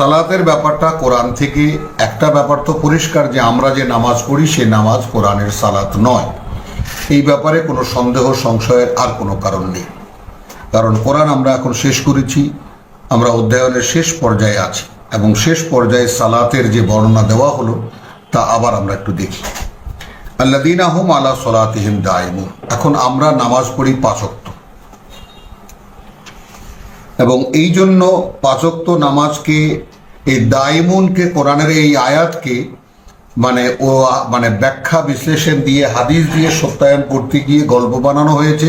সালাতের ব্যাপারটা কোরআন থেকে একটা ব্যাপার তো পরিষ্কার যে আমরা যে নামাজ পড়ি, সে নামাজ কোরআনের সালাত নয়। এই ব্যাপারে কোনো সন্দেহ, সংশয়ের আর কোনো কারণ নেই। কারণ কোরআন আমরা এখন শেষ করেছি, আমরা অধ্যয়নের শেষ পর্যায়ে আছি এবং শেষ পর্যায়ে সালাতের যে বর্ণনা দেওয়া হলো, তা আবার আমরা একটু দেখি। আল্লাদিন আহম আলা সলাতিহিম দায়মুন এখন আমরা নামাজ পড়ি পাঁচক্ত এবং এই জন্য পাঁচক্ত নামাজকে, এই দায়মুনকে কোরআনের এই আয়াতকে মানে ও মানে ব্যাখ্যা বিশ্লেষণ দিয়ে, হাদিস দিয়ে সত্যায়ন করতে গিয়ে গল্প বানানো হয়েছে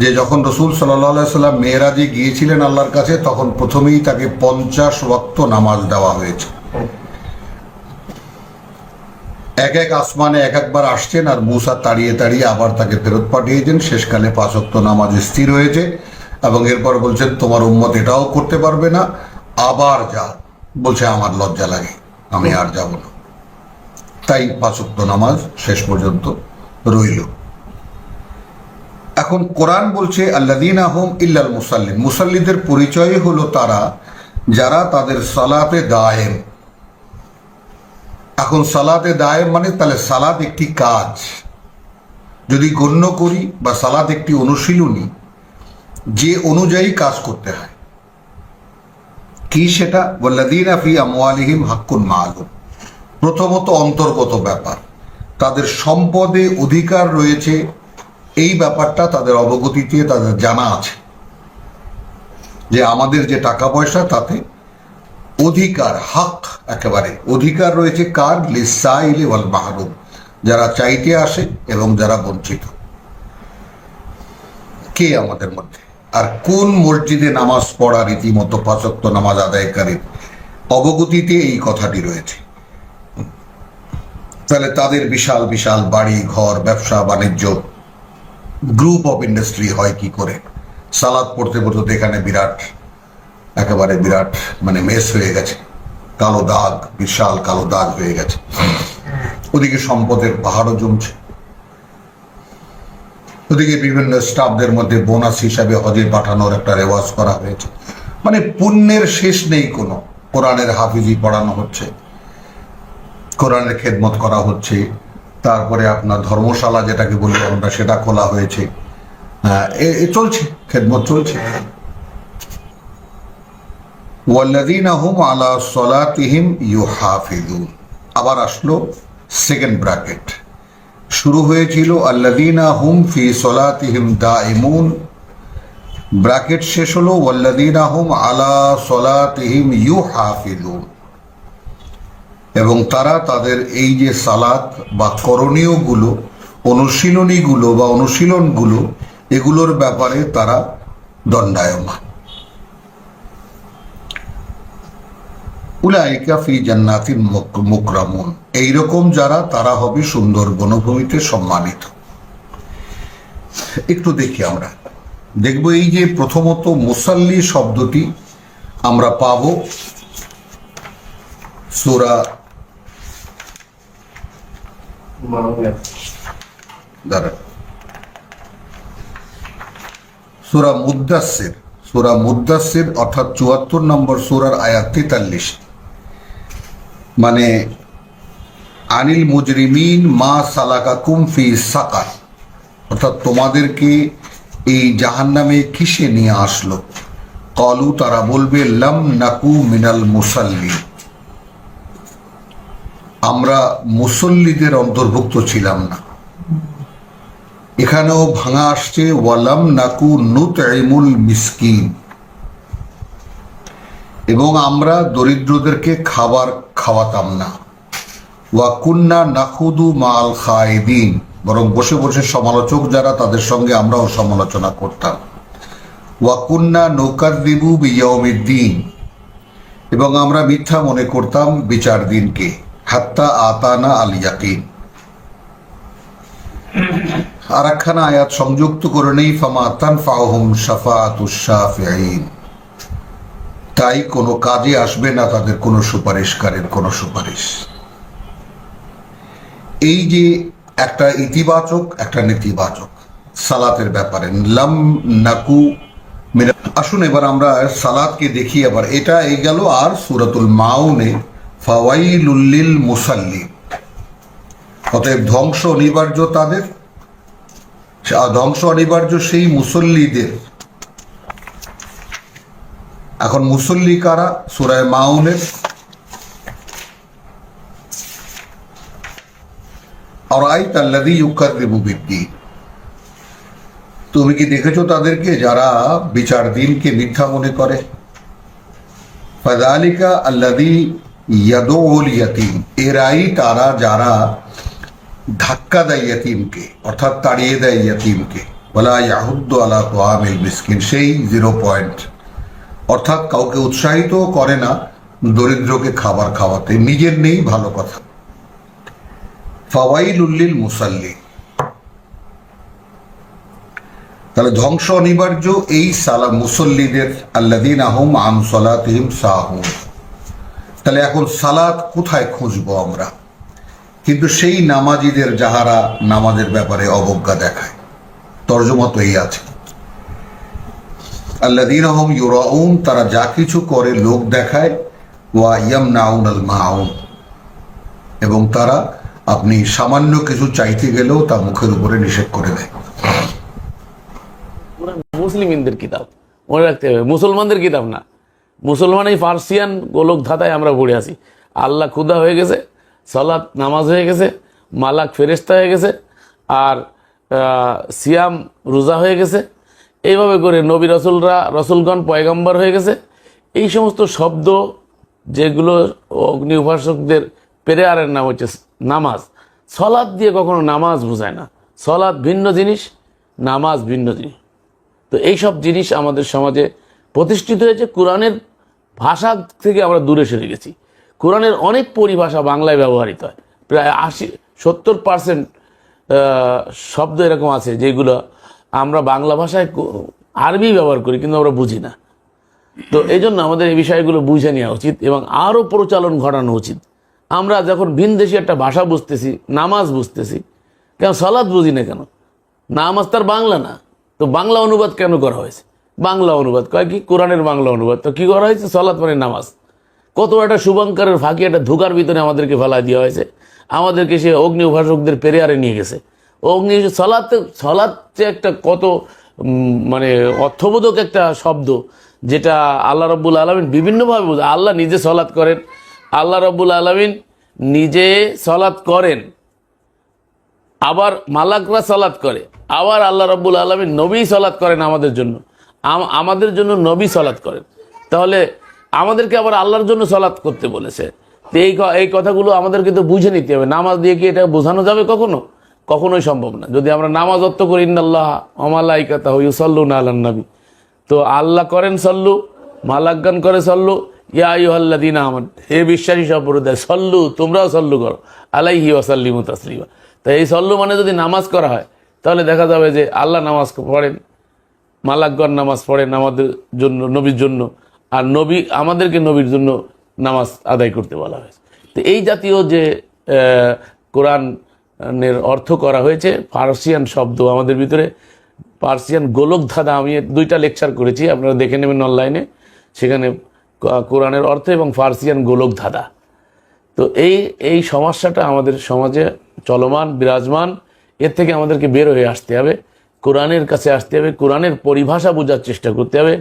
যে যখন রসুল সাল্লাহ সাল্লাম মেয়েরাজে গিয়েছিলেন আল্লাহর কাছে, তখন প্রথমেই তাকে পঞ্চাশ ওয়াক্ত নামাজ দেওয়া হয়েছে। এক এক আসমানে এক একবার আসছেন আর মুসা তাড়িয়ে তাড়িয়ে আবার তাকে ফেরত পাঠিয়েছেন। শেষকালে পাঁচক্ত নামাজ স্থির হয়েছে। এবং এরপর বলছেন তোমার উম্মত এটাও করতে পারবে না, আবার যাও। বলছে, আমার লজ্জা লাগে, আমি আর যাব না। তাই পাঁচক্ত নামাজ শেষ পর্যন্ত রইল। এখন কোরআন বলছে আল্লাদিন আহম ইল্লাল মুসাল্লিন। মুসাল্লিদের পরিচয় হলো তারা, যারা তাদের সালাতে দায়েম। এখন সালাতে দায়েম মানে তাহলে সালাদ একটি কাজ। যদি গণ্য করি বা সালাদ একটি অনুশীলনী যে অনুযায়ী কাজ করতে হয়। কি সেটা? ওয়াল্লাদিন আমওয়ালিহিম হাক্কুন মালুম। প্রথমত অন্তর্গত ব্যাপার। তাদের সম্পদে অধিকার রয়েছে, এই ব্যাপারটা তাদের অবগতিতে তাদের জানা আছে। যে আমাদের যে টাকা পয়সা তাতে অধিকার, হক একেবারে। অধিকার রয়েছে কার? ওয়াল মাহরুম। যারা চাইতে আসে এবং যারা বঞ্চিত। কে আমাদের মধ্যে? আর কোন মসজিদে নামাজ পড়া রীতিমতো পাঁচক্ত নামাজ আদায়কারীর অবগতিতে এই কথাটি রয়েছে। তাহলে তাদের বিশাল বিশাল বাড়ি, ঘর, ব্যবসা, বাণিজ্য গ্রুপ অফ ইন্ডাস্ট্রি হয় কি করে? সালাদ পড়তে পড়তে এখানে বিরাট, একেবারে বিরাট মানে মেস হয়ে গেছে। কালো দাগ, বিশাল কালো দাগ হয়ে গেছে। ওদিকে সম্পদের পাহাড়ও জমছে। ওদিকে বিভিন্ন স্টাফদের মধ্যে বোনাস হিসাবে হজে পাঠানোর একটা রেওয়াজ করা হয়েছে। মানে পুণ্যের শেষ নেই কোনো। কোরআনের হাফিজি পড়ানো হচ্ছে। কোরআনের খেদমত করা হচ্ছে। তারপরে আপনার ধর্মশালা যেটাকে বলি আমরা, সেটা খোলা হয়েছে। এ- চলছে, খেদমত চলছে। ইউহাফিজুন আবার আসলো সেকেন্ড ব্র্যাকেট শুরু হয়েছিল আল্লাদিনা হুম ফি সলাতিহিম দাইমুন ব্র্যাকেট শেষ হলো ওয়াল্লাদিনা হুম আলা সলাতিহিম ইউ ইউহাফিজুন এবং তারা তাদের এই যে সালাত বা করণীয়গুলো, অনুশীলনীগুলো বা অনুশীলনগুলো, এগুলোর ব্যাপারে তারা দণ্ডায়মান। উলাইকা ফি জান্নাতিন মুক- মুকরামুন। এইরকম যারা, তারা হবে সুন্দর বনভূমিতে সম্মানিত। একটু দেখি আমরা। দেখব এই যে প্রথমত মুসাল্লি শব্দটি আমরা পাব। সুরা সুরা মুদাসির সুরা মুদাসির অর্থাৎ চুয়াত্তর নম্বর সুরার আয়াত তেতাল্লিশ। মানে আনিল মুজরিমিন মা সালাকাকুম ফি সাকার। অর্থাৎ তোমাদেরকে এই জাহান্নামে কিসে নিয়ে আসলো? কলু, তারা বলবে, লম নাকু মিনাল মুসাল্লি। আমরা মুসল্লিদের অন্তর্ভুক্ত ছিলাম না। এখানেও ভাঙা আসছে, ওয়ালাম নাকু নুত মিসকিন। এবং আমরা দরিদ্রদেরকে খাবার খাওয়াতাম না। ওয়াকুন্না নাকুদু মাল খায়দিন। বরং বসে বসে সমালোচক যারা, তাদের সঙ্গে আমরাও সমালোচনা করতাম। ওয়াকুন্না নৌকাদিবু বিয়মিদ্দিন এবং আমরা মিথ্যা মনে করতাম বিচার দিনকে, হাত্তা আতানা আল ইয়াকিন। আর একখানা আয়াত সংযুক্ত করে নেই, ফামা তানফাহুম শাফাতুশাফিঈন তাই কোনো কাজে আসবে না তাদের কোনো সুপারিশকারের কোনো সুপারিশ। এই যে একটা ইতিবাচক, একটা নেতিবাচক সালাতের ব্যাপারে। লাম নাকু আসুন এবার আমরা সালাদকে দেখি আবার। এটা এই গেল আর সুরাতুল মাউনে ফাওয়াইলুল্লিল মুসাল্লি। অতএব ধ্বংস অনিবার্য তাদের, ধ্বংস অনিবার্য সেই মুসল্লিদের এখন মুসল্লি কারা? সুরায় মাউনের। তুমি কি দেখেছ তাদেরকে যারা বিচার দিনকে মিথ্যা মনে করে? ফাদালিকা আল্লাদি ইয়াদুল ইয়াতিম। এরাই তারা যারা ধাক্কা দেয় ইয়াতিমকে, অর্থাৎ তাড়িয়ে দেয় ইয়াতিমকে। বলা ইয়াহুদ্দ আলা তোয়ামিল মিসকিন। সেই জিরো পয়েন্ট অর্থাৎ কাউকে উৎসাহিত করে না দরিদ্রকে খাবার খাওয়াতে। নিজের নেই, ভালো কথা। ফাওয়াইলুল্লিল মুসাল্লি। তাহলে ধ্বংস অনিবার্য, এই সালা মুসল্লিদের আল্লাদিন আহম আন সলাতিহিম সাহুম তাহলে এখন সালাত কোথায় খুঁজবো আমরা? কিন্তু সেই নামাজিদের যাহারা নামাজের ব্যাপারে অবজ্ঞা দেখায়, তর্জমা তো এই আছে। আল্লাদিন আহম ইউরাউন, তারা যা কিছু করে লোক দেখায়, ওয়া নাউন আল মাউন এবং তারা আপনি সামান্য কিছু চাইতে গেলেও তা মুখের উপরে নিষেধ করে দেয়। মুসলিমদের কিতাব, মনে রাখতে হবে, মুসলমানদের কিতাব না। মুসলমান এই ফার্সিয়ান গোলক ধাঁধায় আমরা পড়ে আছি। আল্লাহ খুদা হয়ে গেছে, সালাত নামাজ হয়ে গেছে, মালাক ফেরেস্তা হয়ে গেছে, আর সিয়াম রোজা হয়ে গেছে এইভাবে করে নবী রসুলরা, রসুলগণ পয়গম্বর হয়ে গেছে। এই সমস্ত শব্দ যেগুলো অগ্নি উপাসকদের পেরেয়ারের নাম হচ্ছে নামাজ। সলাদ দিয়ে কখনো নামাজ বোঝায় না। সলাদ ভিন্ন জিনিস, নামাজ ভিন্ন জিনিস। তো এই সব জিনিস আমাদের সমাজে প্রতিষ্ঠিত হয়েছে। কোরআনের ভাষা থেকে আমরা দূরে সরে গেছি। কোরআনের অনেক পরিভাষা বাংলায় ব্যবহৃত হয়। প্রায় আশি, সত্তর পার্সেন্ট শব্দ এরকম আছে যেগুলো আমরা বাংলা ভাষায় আরবি ব্যবহার করি, কিন্তু আমরা বুঝি না। তো এই জন্য আমাদের এই বিষয়গুলো বুঝে নেওয়া উচিত এবং আরও প্রচলন ঘটানো উচিত। আমরা যখন ভিনদেশি একটা ভাষা বুঝতেছি, নামাজ বুঝতেছি, কেন সলাদ বুঝি না কেন? নামাজ তার বাংলা না। তো বাংলা অনুবাদ কেন করা হয়েছে? বাংলা অনুবাদ। কয় কি? কোরআনের বাংলা অনুবাদ। তো কি করা হয়েছে? সলাৎ মানে নামাজ। কত একটা শুভঙ্করের ফাঁকি, একটা ধোকার ভিতরে আমাদেরকে ফেলা দেওয়া হয়েছে। আমাদেরকে সে অগ্নি উপাসকদের পেরিয়ারে নিয়ে গেছে। অগ্নি সলাত সলাত যে একটা কত মানে অর্থবোধক একটা শব্দ, যেটা আল্লাহ রব্বুল আলমিন বিভিন্নভাবে বোঝে। আল্লাহ নিজে সলাৎ করেন, আল্লাহ রব্বুল আলমিন নিজে সলাৎ করেন, আবার মালাকরা সালাত করে, আবার আল্লাহ রাব্বুল আলমী নবী সালাত করেন আমাদের জন্য। আমাদের জন্য নবী সালাত করেন। তাহলে আমাদেরকে আবার আল্লাহর জন্য সালাত করতে বলেছে। তো এই এই কথাগুলো আমাদেরকে তো বুঝে নিতে হবে। নামাজ দিয়ে কি এটা বোঝানো যাবে কখনো? কখনোই সম্ভব না। যদি আমরা নামাজ অর্থ করি ইন্নাল্লাহ অমালাইকাতা ইউসাল্লু না আল্লাহ নবী। তো আল্লাহ করেন সল্লু মালাজ্ঞান করে সল্লু। ইয়া আল্লাহ দিন আহমদ হে বিশ্বাসী সম্প্রদায় সল্লু তোমরাও সল্লু করো। আলাইহি ওয়াসাল্লিমু তাসলিমা। তো এই সল্লু মানে যদি নামাজ করা হয় তাহলে দেখা যাবে যে আল্লাহ নামাজ পড়েন মালাকগণ নামাজ পড়েন আমাদের জন্য নবীর জন্য। আর নবী আমাদেরকে নবীর জন্য নামাজ আদায় করতে বলা হয়েছে। তো এই জাতীয় যে আহ, কোরআনের অর্থ করা হয়েছে পার্সিয়ান শব্দ আমাদের ভিতরে। পার্সিয়ান গোলক ধাঁধা আমি দুইটা লেকচার করেছি, আপনারা দেখে নেবেন অনলাইনে। সেখানে কোরআনের অর্থ এবং ফার্সিয়ান গোলক ধাঁধা তো এই এই সমস্যাটা আমাদের সমাজে চলমান, বিরাজমান, এর থেকে আমাদেরকে বের হয়ে আসতে হবে। কোরআনের কাছে আসতে হবে, কোরআনের পরিভাষা বোঝার চেষ্টা করতে হবে।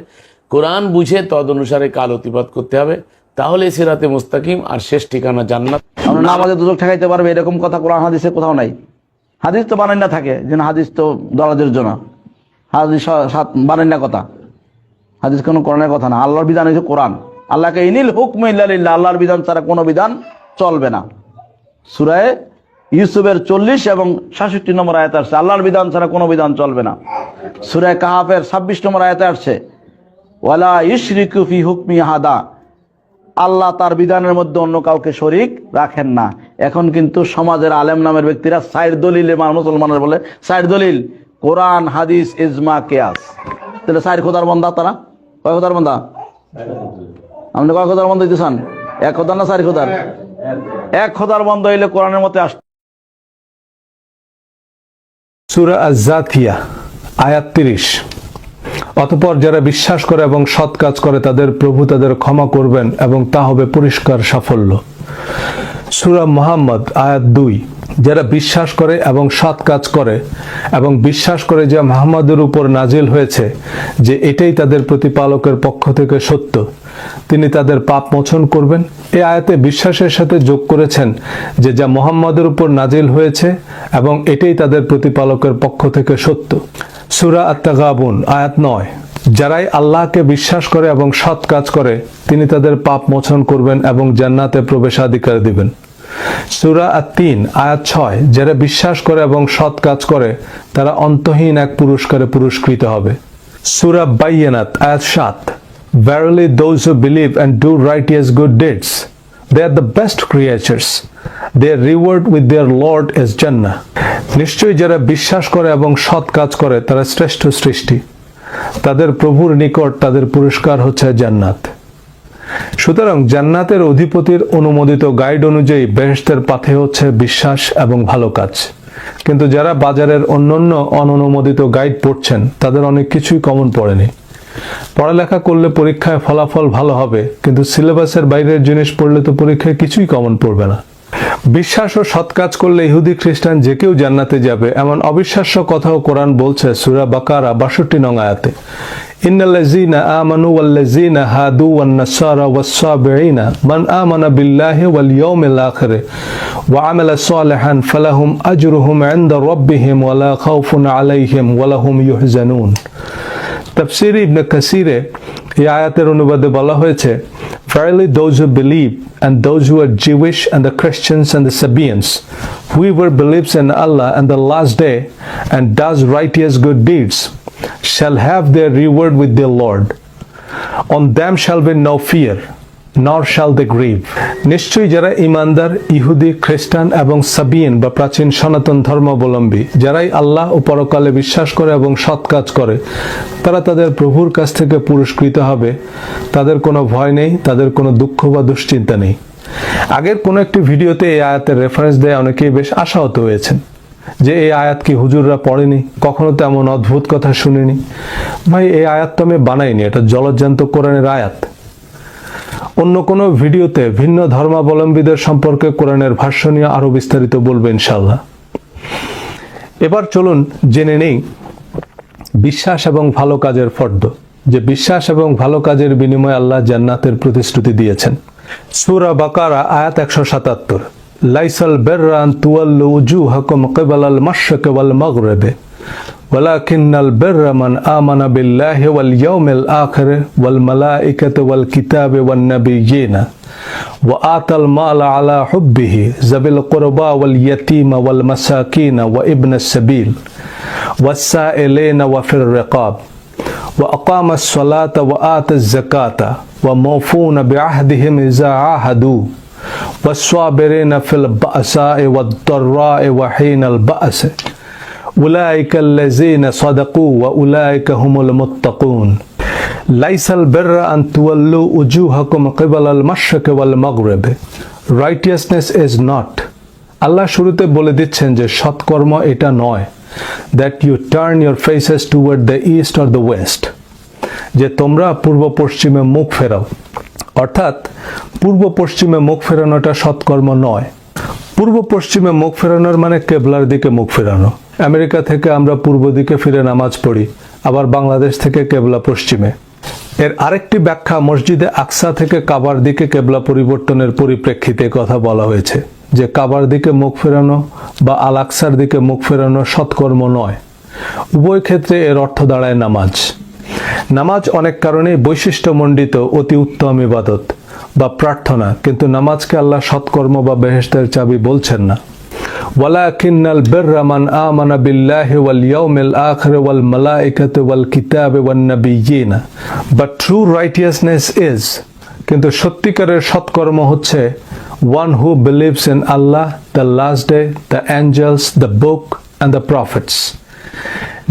কোরআন বুঝে তদ অনুসারে কাল অতিপাত করতে হবে। তাহলে সেরাতে মুস্তাকিম আর শেষ ঠিকানা জান্নাত। আমরা নামাজে দুজক ঠেকাইতে পারবে, এরকম কথা কোরআন হাদিসে কোথাও নাই। হাদিস তো বানাই না থাকে, যেন হাদিস তো দলাদের জন্য। হাদিস সাত বানাই না কথা। হাদিস কোনো কোরআনের কথা না। আল্লাহর বিধান হচ্ছে কোরআন। আল্লাহকে ইনিল হুকম ইল্লাল্লাহ আল্লাহর বিধান ছাড়া কোনো বিধান চলবে না। সুরায় ইউসুফের চল্লিশ এবং সাতষট্টি নম্বর আয়াত আসছে। আল্লাহর বিধান ছাড়া কোনো বিধান চলবে না। সুরায় কাহাফের ছাব্বিশ নম্বর আয়াতে আসছে, ওয়ালা ইশরিকু ফি হুকমি হাদা আল্লাহ তার বিধানের মধ্যে অন্য কাউকে শরিক রাখেন না। এখন কিন্তু সমাজের আলেম নামের ব্যক্তিরা সাইড দলিল মুসলমানের বলে সাইড দলিল, কোরআন, হাদিস, ইজমা, কেয়াস। তাহলে সাইড খোদার বন্ধা তারা? কয় খোদার বন্ধা আপনি কয় খোদার বন্ধ দিতে চান এক খোদার না সাইড খোদার? এক খোদার বন্ধ হইলে কোরআনের মতে আস সুরা আজাথিয়া আয়াত তিরিশ। অতপর যারা বিশ্বাস করে এবং সৎ কাজ করে, তাদের প্রভু তাদের ক্ষমা করবেন এবং তা হবে পরিষ্কার সাফল্য। সুরা মোহাম্মদ, আয়াত দুই। যারা বিশ্বাস করে এবং সৎ কাজ করে এবং বিশ্বাস করে যে মোহাম্মদের উপর নাজিল হয়েছে, যে এটাই তাদের প্রতিপালকের পক্ষ থেকে সত্য, তিনি তাদের পাপ মোচন করবেন। এ আয়াতে বিশ্বাসের সাথে যোগ করেছেন যে যা মোহাম্মদের উপর নাজিল হয়েছে এবং এটাই তাদের প্রতিপালকের পক্ষ থেকে সত্য। সুরা আত্মাগাবুন আয়াত নয়। যারাই আল্লাহকে বিশ্বাস করে এবং সৎ কাজ করে তিনি তাদের পাপ মোচন করবেন এবং জান্নাতে প্রবেশাধিকার দিবেন। সুরা আর তিন আয়াত ছয় যারা বিশ্বাস করে এবং সৎ কাজ করে তারা অন্তহীন এক পুরস্কারে পুরস্কৃত হবে। সুরা বাইয়ানাত আয়াত সাত Verily those who believe and do righteous good deeds, they are the best creatures. Their reward with their Lord is Jannah. নিশ্চয়ই যারা বিশ্বাস করে এবং সৎ কাজ করে, তারা শ্রেষ্ঠ সৃষ্টি তাদের প্রভুর নিকট তাদের পুরস্কার হচ্ছে জান্নাত সুতরাং জান্নাতের অধিপতির অনুমোদিত গাইড অনুযায়ী বেহেশতের পাথে হচ্ছে বিশ্বাস এবং ভালো কাজ কিন্তু যারা বাজারের অন্যান্য অননুমোদিত গাইড পড়ছেন, তাদের অনেক কিছুই কমন পড়েনি পড়ালেখা করলে পরীক্ষায় ফলাফল ভালো হবে, কিন্তু সিলেবাসের বাইরের জিনিস পড়লে তো পরীক্ষায় কিছুই কমন পড়বে না। বিশ্বাস ও সৎ কাজ করলে ইহুদি খ্রিস্টান যে কেউ জান্নাতে যাবে, এমন অবিশ্বাস্য কথাও কোরআন বলছে সুরা বাকারা বাষট্টি নং আয়াতে। আলাইহিম ওয়ালা হুম ইহজানুন তাফসির ইবনে কাসিরে এই আয়াতের অনুবাদে বলা হয়েছে Verily those who believe and those who are Jewish and the Christians and the Sabians, whoever believes in Allah and the last day and does righteous good deeds, shall have their reward with their Lord. On them shall be no fear, Nor shall they grieve. নিশ্চয়ই যারা ইমানদার ইহুদি, খ্রিস্টান এবং সাবিয়েন বা প্রাচীন সনাতন ধর্মাবলম্বী, যারাই আল্লাহ ও পরকালে বিশ্বাস করে এবং সৎ কাজ করে, তারা তাদের প্রভুর কাছ থেকে পুরস্কৃত হবে। তাদের কোনো ভয় নেই, তাদের কোনো দুঃখ বা দুশ্চিন্তা নেই। আগের কোনো একটি ভিডিওতে এই আয়াতের রেফারেন্স দেয় অনেকেই বেশ আশাহত হয়েছেন, যে এই আয়াত কি হুজুররা পড়েনি, কখনো তেমন অদ্ভুত কথা শুনিনি। ভাই, এই আয়াত তো আমি বানাইনি, এটা জলজ্জান্ত কোরআনের আয়াত। অন্য কোনো ভিডিওতে ভিন্ন ধর্মাবলম্বীদের সম্পর্কে কোরআনের ভাষ্য নিয়ে আরও বিস্তারিত বলব ইনশাল্লাহ এবার চলুন জেনে নেই বিশ্বাস এবং ভালো কাজের ফর্দ। যে বিশ্বাস এবং ভালো কাজের বিনিময়ে আল্লাহ জান্নাতের প্রতিশ্রুতি দিয়েছেন। সূরা বাকারা, আয়াত একশো সাতাত্তর। লাইসাল বেররান তুয়াল্লু উজুহাকুম কিবালাল মাশরিক ওয়াল মাগরিবে। ولكن البر من آمن بالله واليوم الآخر والملائكة والكتاب والنبيين وآتى المال على حبه ذوي القربى واليتيم والمساكين وابن السبيل والسائلين وفي الرقاب وأقام الصلاة وآتى الزكاة وموفون بعهدهم إذا عاهدوا والصابرين في البأساء والضراء وحين البأس. উলাইকাল্লাযীনা সাদাকু ওয়া উলাইকা হুমুল মুত্তাকুন। লাইসাল বিররা আন তুওয়াল্লু উজুহাকুম কিবালাল মাশরিকি ওয়াল মাগরিব। রাইটিয়াসনেস ইজ নট আল্লাহ শুরুতে বলে দিচ্ছেন যে সৎকর্ম এটা নয় that you turn your faces toward the east or the west যে তোমরা পূর্ব পশ্চিমে মুখ ফেরাও। অর্থাৎ, পূর্ব পশ্চিমে মুখ ফেরানোটা সৎকর্ম নয়। পূর্ব পশ্চিমে মুখ ফেরানোর মানে কেবলার দিকে মুখ ফেরানো। আমেরিকা থেকে আমরা পূর্ব দিকে ফিরে নামাজ পড়ি, আবার বাংলাদেশ থেকে কেবলা পশ্চিমে। এর আরেকটি ব্যাখ্যা মসজিদে আকসা থেকে কাবার দিকে কেবলা পরিবর্তনের পরিপ্রেক্ষিতে কথা বলা হয়েছে, যে কাবার দিকে মুখ ফেরানো বা আল আকসার দিকে মুখ ফেরানো সৎকর্ম নয়। উভয় ক্ষেত্রে এর অর্থ দাঁড়ায় নামাজ। নামাজ অনেক কারণেই বৈশিষ্ট্যমণ্ডিত, অতি উত্তম ইবাদত বা প্রার্থনা, কিন্তু নামাজকে আল্লাহ সৎকর্ম বা বেহেশতের চাবি বলছেন না। ولكن البر من آمن بالله واليوم الآخر والملائكة والكتاب والنبيين But true righteousness is কিন্তু সত্যিকারের সৎকর্ম হচ্ছে one who believes in Allah, the last day, the angels, the book and the prophets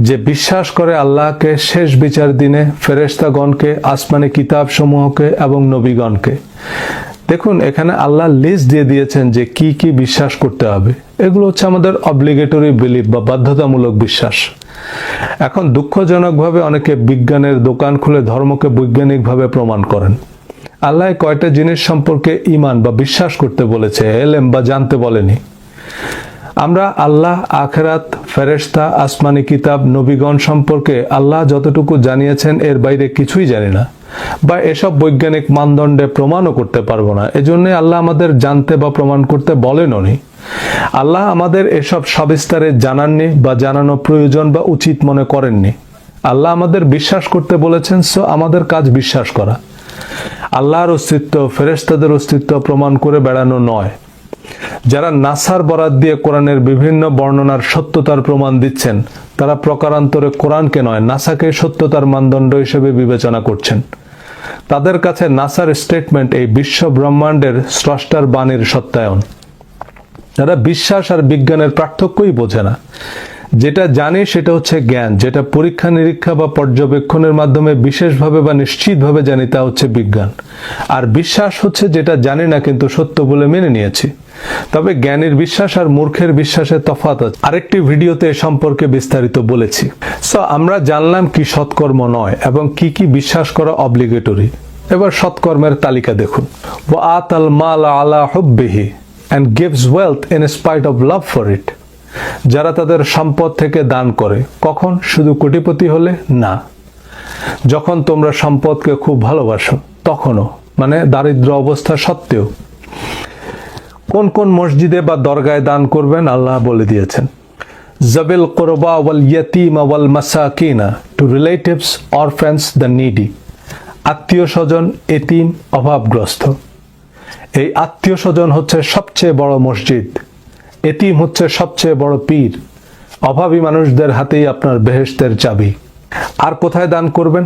যে বিশ্বাস করে আল্লাহকে শেষ বিচার দিনে ফেরেশতাগণকে আসমানি কিতাব সমূহকে এবং নবীগণকে দেখুন, এখানে আল্লাহ লিস্ট দিয়ে দিয়েছেন যে কি কি বিশ্বাস করতে হবে। এগুলো হচ্ছে আমাদের অব্লিগেটরি বিলিফ বা বাধ্যতামূলক বিশ্বাস। এখন দুঃখজনকভাবে অনেকে বিজ্ঞানের দোকান খুলে ধর্মকে বৈজ্ঞানিকভাবে প্রমাণ করেন। আল্লাহ কয়টা জিনিস সম্পর্কে ইমান বা বিশ্বাস করতে বলেছে, এলেম বা জানতে বলেনি। আমরা আল্লাহ, আখেরাত, ফেরেশতা, আসমানি কিতাব, নবীগণ সম্পর্কে আল্লাহ যতটুকু জানিয়েছেন, এর বাইরে কিছুই জানি না। বা এসব বৈজ্ঞানিক মানদণ্ডে প্রমাণও করতে পারব না। এজন্য আল্লাহ আমাদের জানতে বা প্রমাণ করতে বলেনও নি আল্লাহ আমাদের এসব সবিস্তারে জানাননি বা জানানো প্রয়োজন বা উচিত মনে করেননি। আল্লাহ আমাদের বিশ্বাস করতে বলেছেন, সো আমাদের কাজ বিশ্বাস করা। আল্লাহর অস্তিত্ব, ফেরেশতাদের অস্তিত্ব প্রমাণ করে বেড়ানো নয়। যারা নাসার বরাত দিয়ে কোরআনের বিভিন্ন বর্ণনার সত্যতার প্রমাণ দিচ্ছেন, তারা প্রকারান্তরে কোরআনকে নয়, নাসাকে সত্যতার মানদণ্ড হিসেবে বিবেচনা করছেন। তাদের কাছে নাসার স্টেটমেন্ট এই বিশ্ব ব্রহ্মাণ্ডের স্রষ্টার বাণীর সত্যায়ন। তারা বিশ্বাস আর বিজ্ঞানের পার্থক্যই বোঝে না। যেটা জানে সেটা হচ্ছে জ্ঞান। যেটা পরীক্ষা নিরীক্ষা বা পর্যবেক্ষণের মাধ্যমে বিশেষভাবে বা নিশ্চিতভাবে জানি তা হচ্ছে বিজ্ঞান। আর বিশ্বাস হচ্ছে যেটা জানে না কিন্তু সত্য বলে মেনে নিয়েছি। তবে জ্ঞানের বিশ্বাস আর মূর্খের বিশ্বাসের তফাৎ আছে। আরেকটি ভিডিওতে এ সম্পর্কে বিস্তারিত বলেছি। সো আমরা জানলাম কি সৎকর্ম নয় এবং কি কি বিশ্বাস করা অব্লিগেটরি এবার সৎকর্মের তালিকা দেখুন। ও আতাল মাল আলা হুব্বিহি and gives wealth in spite of love for it যারা তাদের সম্পদ থেকে দান করে, কখন শুধু কোটিপতি হলে? না। যখন তোমরা সম্পদকে খুব ভালোবাসো, তখনও। মানে দারিদ্র অবস্থা সত্ত্বেও। কোন কোন মসজিদে বা দরগায় দান করবেন আল্লাহ বলে দিয়েছেন। জবিল কোরবা ওয়াল ইয়তিমা ওয়াল মাসাকিনা to relatives orphans the needy আত্মীয় স্বজন, এতিম, অভাবগ্রস্ত। এই আত্মীয় স্বজন হচ্ছে সবচেয়ে বড় মসজিদ। এতিম হচ্ছে সবচেয়ে বড় পীর। অভাবী মানুষদের হাতেই আপনার বেহেশতের চাবি। আর কোথায় দান করবেন?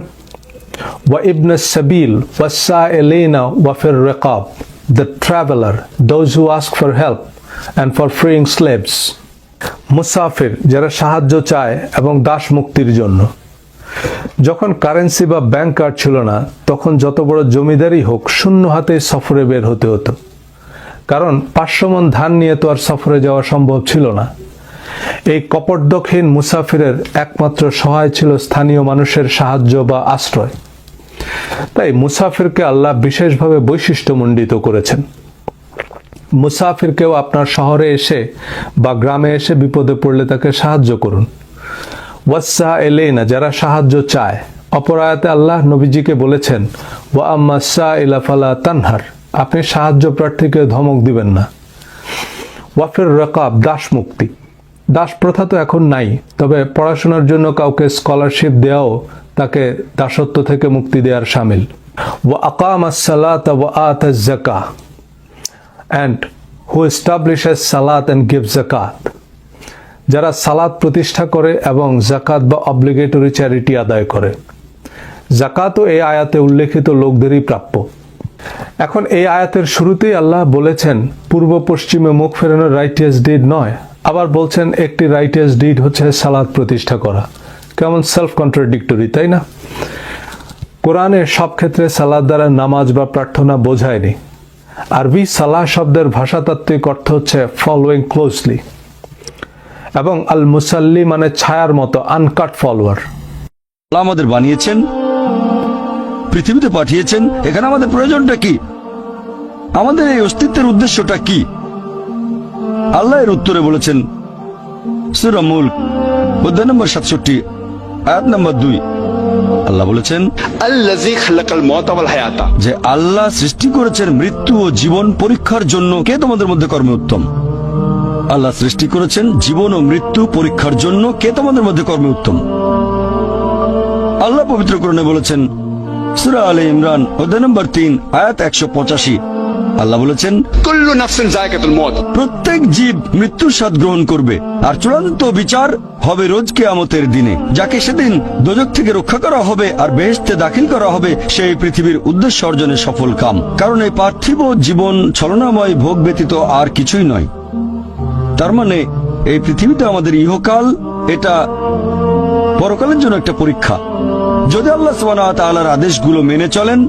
ওয়া ইবনে সাবিল ওয়াসা এলেনা ওয়াফের রেকাব the traveller those who ask for help and for freeing slaves মুসাফির যারা সাহায্য চায় এবং দাস মুক্তির জন্য। যখন কারেন্সি বা ব্যাংক কার্ড ছিল না, তখন যত বড় জমিদারই হোক, শূন্য হাতে সফরে বের হতে হতো। কারণ পাঁচশো মন ধান নিয়ে তো আর সফরে যাওয়া সম্ভব ছিল না। এই কপটদক্ষহীন মুসাফিরের একমাত্র সহায় ছিল স্থানীয় মানুষের সাহায্য বা আশ্রয়। তাই মুসাফিরকে আল্লাহ বিশেষভাবে বৈশিষ্ট্যমণ্ডিত করেছেন। মুসাফিরকেও আপনার শহরে এসে বা গ্রামে এসে বিপদে পড়লে তাকে সাহায্য করুন। ওয়াসা এলেনা যারা সাহায্য চায়। অপরায়াতে আল্লাহ নবীজিকে বলেছেন, ওয়া ইলাফালা তানহার। আপনি সাহায্য প্রার্থীকে ধমক দিবেন না। ওয়াফের রকাব, দাস মুক্তি। দাস প্রথা তো এখন নাই, তবে পড়াশোনার জন্য কাউকে স্কলারশিপ দেওয়াও তাকে দাসত্ব থেকে মুক্তি দেওয়ার সামিল। ওয়া আকাম সালাত ওয়া আত জাকা অ্যান্ড হু এস্টাবলিশেস সালাত অ্যান্ড গিভ জাকাত যারা সালাত প্রতিষ্ঠা করে এবং জাকাত বা অব্লিগেটরি চ্যারিটি আদায় করে। জাকাতও এই আয়াতে উল্লেখিত লোকদেরই প্রাপ্য। এখন এই আয়াতের শুরুতেই আল্লাহ বলেছেন, পূর্ব পশ্চিমে মুখ ফেরানোর রাইটিয়াস ডিড নয়। আবার বলছেন, একটি রাইটিয়াস ডিড হচ্ছে সালাদ প্রতিষ্ঠা করা। কেমন সেলফ কন্ট্রাডিক্টরি তাই না? কোরআনে সব ক্ষেত্রে সালাদ দ্বারা নামাজ বা প্রার্থনা বোঝায়নি। আরবি সালাহ শব্দের ভাষাতাত্ত্বিক অর্থ হচ্ছে ফলোয়িং ক্লোজলি এবং আল মুসাল্লি মানে ছায়ার মতো আনকাট ফলোয়ার আল্লাহ আমাদের বানিয়েছেন, পৃথিবীতে পাঠিয়েছেন, এখানে আমাদের প্রয়োজনটা কি? আমাদের এই অস্তিত্বের উদ্দেশ্যটা কি? আল্লাহ এর উত্তরে বলেছেন, সুরা মুল্ক, অধ্যায় নম্বর সাতষট্টি। আয়াত নম্বর দুই। আল্লাহ বলেছেন যে আল্লাহ সৃষ্টি করেছেন মৃত্যু ও জীবন পরীক্ষার জন্য কে তোমাদের মধ্যে কর্মে উত্তম? আল্লাহ সৃষ্টি করেছেন জীবন ও মৃত্যু পরীক্ষার জন্য কে তোমাদের মধ্যে কর্মে উত্তম? আল্লাহ পবিত্র করণে বলেছেন সুরা আলী ইমরান অধ্যায় নম্বর তিন আয়াত একশো পঁচাশি। আল্লাহ বলেছেন কুল্লু নাফসিন প্রত্যেক জীব মৃত্যুর স্বাদ গ্রহণ করবে। আর চূড়ান্ত বিচার হবে রোজ কেয়ামতের দিনে। যাকে সেদিন দোজক থেকে রক্ষা করা হবে আর বেহেস্তে দাখিল করা হবে সেই পৃথিবীর উদ্দেশ্য অর্জনে সফল কাম। কারণ এই পার্থিব জীবন ছলনাময় ভোগ ব্যতীত আর কিছুই নয়। তার মানে এই পৃথিবীতে আমাদের ইহকাল এটা পরকালের জন্য একটা পরীক্ষা। যদি আল্লাহ সুবহানাহু ওয়া তাআলার আদেশগুলো মেনে চলেন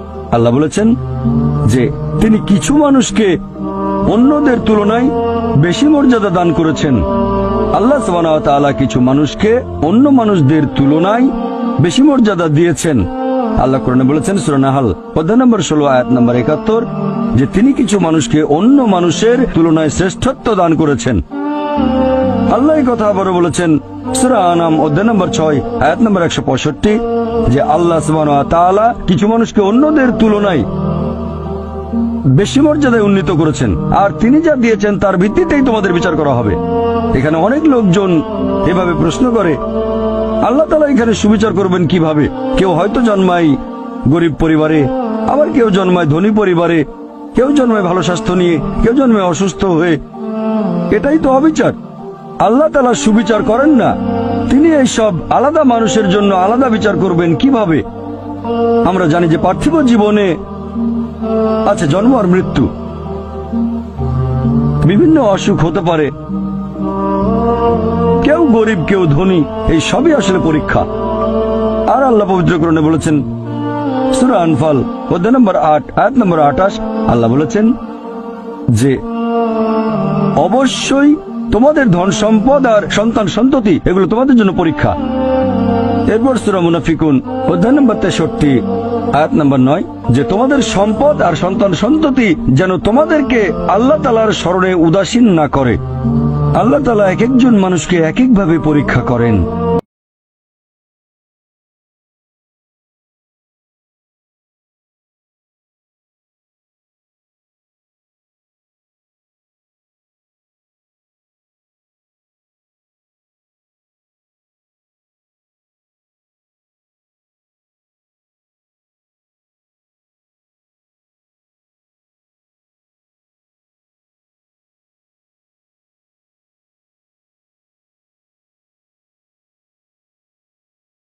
আল্লাহ বলেছেন যে তিনি কিছু মানুষকে অন্যদের তুলনায় বেশি মর্যাদা দান করেছেন। আল্লাহ তাআলা কিছু মানুষকে অন্য মানুষদের তুলনায় বেশি মর্যাদা দিয়েছেন। আল্লাহ কোরআনে বলেছেন সুরানাহাল অধ্যায় নম্বর ষোলো, আয়াত নম্বর একাত্তর, যে তিনি কিছু মানুষকে অন্য মানুষের তুলনায় শ্রেষ্ঠত্ব দান করেছেন। আল্লাহ কথা আবারও বলেছেন, সুরা আনাম, অধ্যায় নম্বর ছয়, আয়াত নম্বর একশো পঁয়ষট্টি যে আল্লাহ কিছু মানুষকে অন্যদের তুলনায় বেশি মর্যাদায় উন্নীত করেছেন। আর তিনি যা দিয়েছেন তার ভিত্তিতেই তোমাদের বিচার করা হবে। এখানে অনেক লোকজন এভাবে প্রশ্ন করে, আল্লাহ তালা এখানে সুবিচার করবেন কীভাবে? কেউ হয়তো জন্মায় গরিব পরিবারে, আবার কেউ জন্মায় ধনী পরিবারে, কেউ জন্মায় ভালো স্বাস্থ্য নিয়ে, কেউ জন্মায় অসুস্থ হয়ে। এটাই তো অবিচার। আল্লাহ তালা সুবিচার করেন না। তিনি এই সব আলাদা মানুষের জন্য আলাদা বিচার করবেন কীভাবে? আমরা জানি যে পার্থিব জীবনে আছে জন্ম আর মৃত্যু। বিভিন্ন অসুখ হতে পারে। কেউ গরিব, কেউ ধনী, এই সবই আসলে পরীক্ষা। আর আল্লাহ পবিত্রকরণে বলেছেন, সুরা আনফাল অধ্যায় নম্বর আট, আয়াত নম্বর আঠাশ, আল্লাহ বলেছেন যে, অবশ্যই তোমাদের ধন সম্পদ আর সন্তান সন্ততি, এগুলো তোমাদের জন্য পরীক্ষা। এরপর সুরা মুনাফিকুন, অধ্যায় নম্বর তেষট্টি, আয়াত নম্বর নয়, যে তোমাদের সম্পদ আর সন্তান সন্ততি যেন তোমাদেরকে আল্লাহ তালার স্মরণে উদাসীন না করে। আল্লাহ তালা এক একজন মানুষকে এক একভাবে পরীক্ষা করেন।